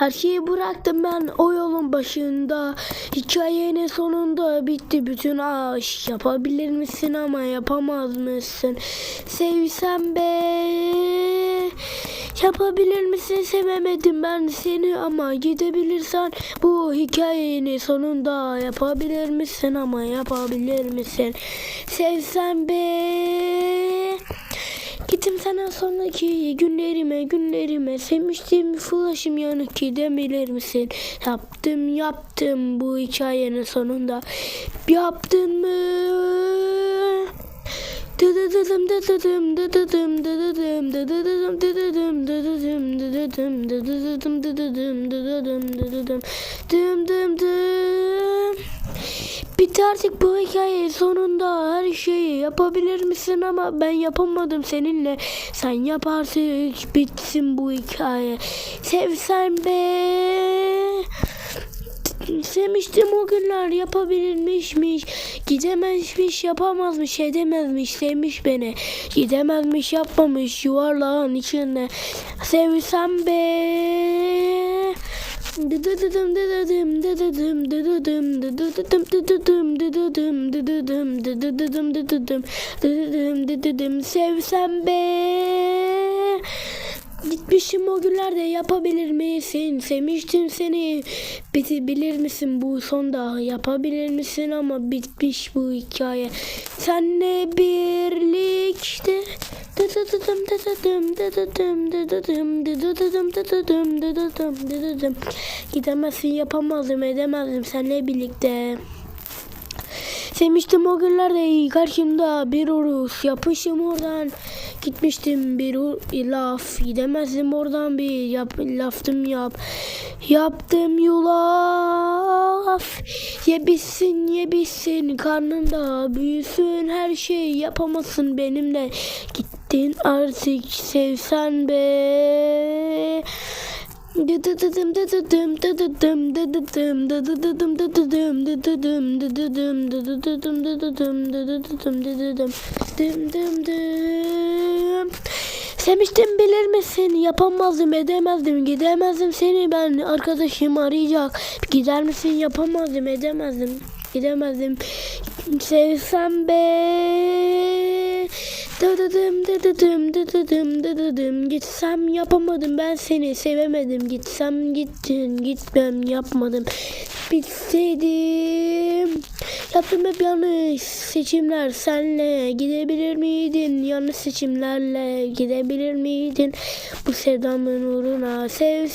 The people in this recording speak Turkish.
Her şeyi bıraktım ben o yolun başında. Hikayenin sonunda bitti bütün aşk. Yapabilir misin ama yapamaz mısın? Sevsem be. Yapabilir misin sevemedim ben seni ama gidebilirsen bu hikayenin sonunda yapabilir misin ama yapabilir misin? Sevsem be. Gittim senden sonraki günlerime günlerime sevmiştim flaşım yanık gidebilir misin? Yaptım yaptım bu hikayenin sonunda yaptın mı? Dıdıdıdım dıdıdım dıdıdım dıdıdım dıdıdıdım dıdıdım dıdıdım dıdıdım dıdıdıdım dıdıdım dıdıdım dıdıdım dım dım dım Bitti artık bu hikaye sonunda her şeyi yapabilir misin? Ama ben yapamadım seninle. Sen yap artık bitsin bu hikaye. Sevsen be Sevmiştim o günler yapabilirmişmiş Gidemezmiş yapamazmış edemezmiş Sevmiş beni Gidemezmiş yapmamış yuvarlağın içinde Sevsem be Dıdıdıdım dıdıdım dıdıdım dıdıdım dıdıdıdım dıdıdım dıdıdım dıdıdım dıdıdıdım dıdıdım dıdıdım dıdıdım Sevsem be Gitmişim o günlerde yapabilir misin? Sevmiştim seni. Bitebilir misin bu sonda? Yapabilir misin ama bitmiş bu hikaye. Senle birlikte Gidemezsin yapamazdım edemezdim seninle birlikte Sevmiştim o günlerde. Karşımda bir urus yapmışım oradan. Gitmiştim bir laf gidemezdim oradan. Bir yap, laftım yap. Yaptım yulaf ye bitsin ye bitsin. Karnında büyüsün her şey yapamazsın benimle gittin artık sevsen be Sevmiştim bilir misin? Yapamazdım edemezdim gidemezdim seni. Ben arkadaşım arayacak. Gider misin? Yapamazdım edemezdim gidemezdim. Sevsem be Dıdıdım dıdıdım dıdıdım dıdıdım Gitsem yapamadım. Ben seni sevemedim. Gitsem gittin gitmem yapmadım. Bitseydim Yaptım hep yanlış seçimler senle. Gidebilir miydin? Yanlış seçimlerle Gidebilir miydin? Bu sevdamın uğruna Sev